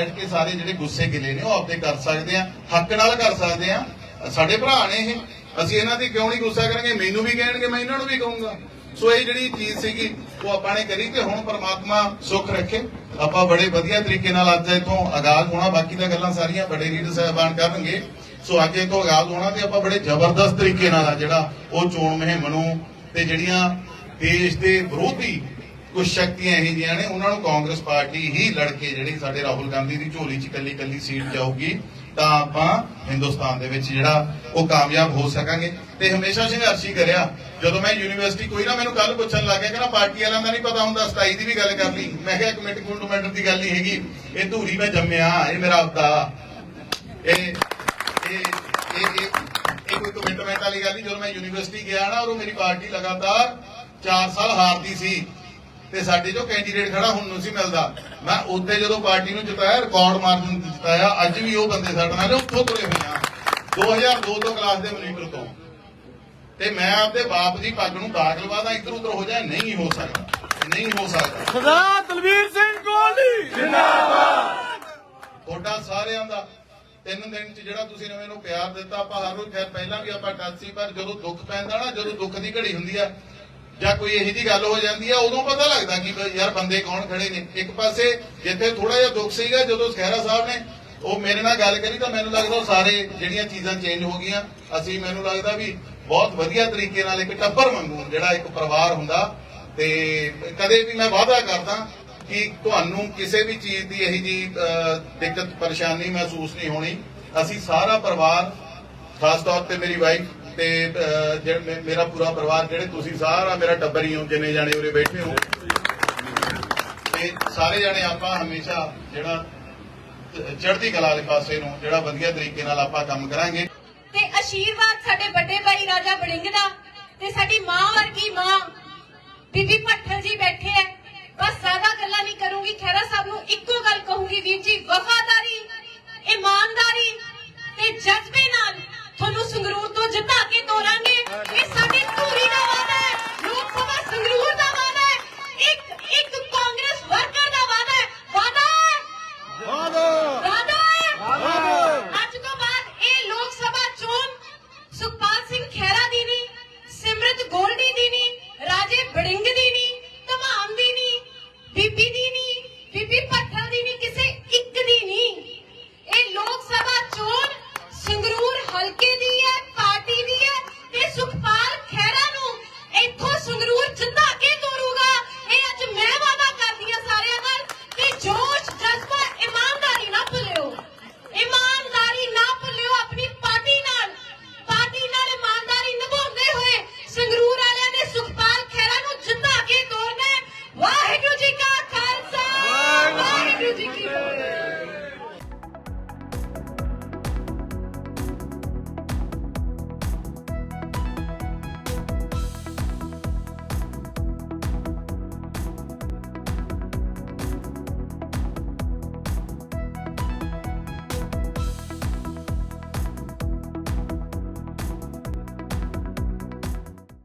ਬੈਠ ਕੇ ਸਾਰੇ ਜਿਹੜੇ ਗੁੱਸੇ ਗਿਲੇ ਨੇ, ਉਹ ਆਪਦੇ ਕਰ ਸਕਦੇ ਆ, ਹੱਕ ਨਾਲ ਕਰ ਸਕਦੇ ਆ। ਸਾਡੇ ਭਰਾ ਨੇ ਇਹ। ਅਸੀਂ ਇਹਨਾਂ ਦੀ ਕਿਉਂ ਨਹੀਂ ਗੁੱਸਾ ਕਰਾਂਗੇ? ਮੈਨੂੰ ਵੀ ਕਹਿਣਗੇ, ਮੈਂ ਇਹਨਾਂ ਨੂੰ ਵੀ ਕਹੂੰਗਾ। ਸੋ ਇਹ ਜਿਹੜੀ ਚੀਜ਼ ਸੀਗੀ, ਉਹ ਆਪਾਂ ਨੇ ਕਰੀ ਤੇ ਹੁਣ ਪ੍ਰਮਾਤਮਾ ਸੁੱਖ ਰੱਖੇ। ਆਪਾਂ ਬੜੇ ਵਧੀਆ ਤਰੀਕੇ ਨਾਲ ਅੱਜ ਇਥੋਂ ਆਗਾਜ਼ ਹੋਣਾ, ਬਾਕੀ ਤਾਂ ਗੱਲਾਂ ਸਾਰੀਆਂ ਬੜੇ ਲੀਡਰ ਸਾਹਿਬਾਨ ਕਰਨਗੇ। ਸੋ ਅੱਜ ਇਥੋਂ ਆਗਾਜ਼ ਹੋਣਾ ਤੇ ਆਪਾਂ ਬੜੇ ਜ਼ਬਰਦਸਤ ਤਰੀਕੇ ਨਾਲ ਆ ਜਿਹੜਾ ਉਹ ਚੋਣ ਮੁਹਿੰਮ ਨੂੰ ਤੇ ਜਿਹੜੀਆਂ ਦੇਸ਼ ਦੇ ਵਿਰੋਧੀ ਕੁਝ ਸ਼ਕਤੀਆਂ ਇਹ ਜਿਹੀਆਂ ਨੇ, ਉਹਨਾਂ ਨੂੰ ਕਾਂਗਰਸ ਪਾਰਟੀ ਹੀ ਲੜ ਕੇ ਜਿਹੜੀ ਸਾਡੇ ਰਾਹੁਲ ਗਾਂਧੀ ਦੀ ਝੋਲੀ 'ਚ ਕੱਲੀ ਕੱਲੀ ਸੀਟ ਜਾਊਗੀ, ਤਾਂ ਆਪਾਂ ਹਿੰਦੁਸਤਾਨ ਦੇ ਵਿੱਚ ਜਿਹੜਾ ਉਹ ਕਾਮਯਾਬ ਹੋ ਸਕਾਂਗੇ। ਤੇ ਹਮੇਸ਼ਾ ਸੰਘਰਸ਼ੀ ਕਰਿਆ। ਜਦੋਂ ਮੈਂ ਯੂਨੀਵਰਸਿਟੀ ਕੋਈ ਨਾ ਮੈਨੂੰ ਕੱਲ ਪੁੱਛਣ ਲੱਗ ਗਿਆ ਕਹਿੰਦਾ ਪਾਰਟੀ ਵਾਲਿਆਂ ਦਾ ਨਹੀਂ ਪਤਾ ਹੁੰਦਾ 27 ਦੀ ਵੀ ਗੱਲ ਕਰ ਲਈ। ਮੈਂ ਕਿਹਾ, ਇੱਕ ਮਿੰਟ ਮੈਟਰ ਦੀ ਗੱਲ ਨਹੀਂ ਹੈਗੀ। ਇਹ ਧੂਰੀ ਮੈਂ ਜੰਮਿਆ, ਇਹ ਮੇਰਾ ਆਪਦਾ। ਇਹ ਇਹ ਇਹ ਇਹ ਕੋਈ ਕਮਿਟਮੈਂਟ ਵਾਲੀ ਗੱਲ ਨਹੀਂ, ਜਦੋਂ ਮੈਂ ਯੂਨੀਵਰਸਿਟੀ ਗਿਆ ਨਾ ਔਰ ਮੇਰੀ ਪਾਰਟੀ ਲਗਾਤਾਰ 4 ਸਾਲ ਹਾਰਦੀ ਸੀ। ਤੇ ਸਾਡੇ ਜੋ ਕੈਂਡੀਡੇਟ ਖੜਾ ਹੁਣ ਨੂੰ ਸੀ ਮਿਲਦਾ। ਮੈਂ ਉੱਤੇ ਜਦੋਂ ਪਾਰਟੀ ਨੂੰ ਜਿਤਾਇਆ ਰਿਕਾਰਡ ਮਾਰਜਨ ਜਿਤਾਇਆ ਅੱਜ ਵੀ ਉਹ ਬੰਦੇ ਸਾਡੇ ਨਾਲ ਉੱਥੋਂ ਤੁਰੇ ਹੋਏ ਆ। 2002 ਤੋਂ ਕਲਾਸ ਦੇ ਮਨੀਟਰ ਤੋਂ। ਤੇ ਮੈਂ ਆਪਦੇ ਬਾਪ ਦੀ ਪੱਗ ਨੂੰ ਦਾਗ ਲਵਾਦਾ ਇੱਧਰ ਉੱਧਰ ਹੋ ਜਾਏ ਨਹੀਂ ਹੋ ਸਕਦਾ। ਨਹੀਂ ਹੋ ਸਕਦਾ। ਸਰਦਾਰ ਦਲਵੀਰ ਸਿੰਘ ਕੋਹਲੀ ਤੁਹਾਡਾ ਸਾਰਿਆਂ ਦਾ। ਤਿੰਨ ਦਿਨ ਚ ਜਿਹੜਾ ਤੁਸੀਂ ਨਵੇਂ ਨੂੰ ਪਿਆਰ ਦਿੱਤਾ ਆਪਾਂ ਹਰ ਰੋਜ਼ ਖੈਰ ਪਹਿਲਾਂ ਵੀ ਆਪਾਂ ਟੱਚ ਸੀ ਪਰ ਜਦੋਂ ਦੁੱਖ ਪੈਂਦਾ ਨਾ ਜਦੋਂ ਦੁੱਖ ਦੀ ਘੜੀ ਹੁੰਦੀ ਆ ਜਾਂ ਕੋਈ ਇਹੋ ਜੀ ਗੱਲ ਹੋ ਜਾਂਦੀ ਆ, ਉਦੋਂ ਪਤਾ ਲੱਗਦਾ ਕਿ ਯਾਰ ਬੰਦੇ ਕੌਣ ਖੜੇ ਨੇ। ਇੱਕ ਪਾਸੇ ਜਿੱਥੇ ਥੋੜਾ ਜਿਹਾ ਦੁੱਖ ਸੀਗਾ, ਜਦੋਂ ਖਹਿਰਾ ਸਾਹਿਬ ਨੇ ਉਹ ਮੇਰੇ ਨਾਲ ਗੱਲ ਕਰੀ ਤਾਂ ਮੈਨੂੰ ਲੱਗਦਾ ਸਾਰੇ ਜਿਹੜੀਆਂ ਚੀਜ਼ਾਂ ਚੇਂਜ ਹੋ ਗਈਆਂ। ਅਸੀਂ, ਮੈਨੂੰ ਲੱਗਦਾ ਵੀ ਬਹੁਤ ਵਧੀਆ ਤਰੀਕੇ ਨਾਲ ਇੱਕ ਟੱਬਰ ਵਾਂਗੂ ਜਿਹੜਾ ਇੱਕ ਪਰਿਵਾਰ ਹੁੰਦਾ ਤੇ ਕਦੇ ਵੀ ਮੈਂ ਵਾਅਦਾ ਕਰਦਾ ਕਿ ਤੁਹਾਨੂੰ ਕਿਸੇ ਵੀ ਚੀਜ਼ ਦੀ ਇਹੀ ਜੀ ਦਿੱਕਤ, ਪਰੇਸ਼ਾਨੀ ਮਹਿਸੂਸ ਨਹੀਂ ਹੋਣੀ। ਅਸੀਂ ਸਾਰਾ ਪਰਿਵਾਰ, ਖਾਸ ਤੌਰ ਤੇ ਮੇਰੀ ਵਾਈਫ ਤੇ ਅਹ, ਮੇਰਾ ਪੂਰਾ ਪਰਿਵਾਰ ਜਿਹੜੇ ਤੁਸੀਂ ਸਾਰਾ ਮੇਰਾ ਟੱਬਰ ਹੀ ਹੋ ਜਿੰਨੇ ਜਾਣੇ ਉਰੇ ਬੈਠੇ ਹੋ। ਤੇ ਸਾਰੇ ਜਾਣੇ ਆਪਾਂ ਹਮੇਸ਼ਾ ਜਿਹੜਾ ਚੜ੍ਹਦੀ ਕਲਾ ਵਾਲੇ ਪਾਸੇ ਨੂੰ ਜਿਹੜਾ ਵਧੀਆ ਤਰੀਕੇ ਨਾਲ ਆਪਾਂ ਕੰਮ ਕਰਾਂਗੇ। ਤੇ ਆਸ਼ੀਰਵਾਦ ਸਾਡੇ ਵੱਡੇ ਭਾਈ ਰਾਜਾ ਬੜਿੰਗ ਦਾ ਤੇ ਸਾਡੀ ਮਾਂ ਵਰਗੀ ਮਾਂ ਬੀਬੀ ਭੱਠਲ ਜੀ ਬੈਠੇ ਐ। ਬਸ ਜ਼ਿਆਦਾ ਗੱਲਾਂ ਨਹੀਂ ਕਰੂੰਗੀ ਖੈਰਾ ਸਾਹਿਬ ਨੂੰ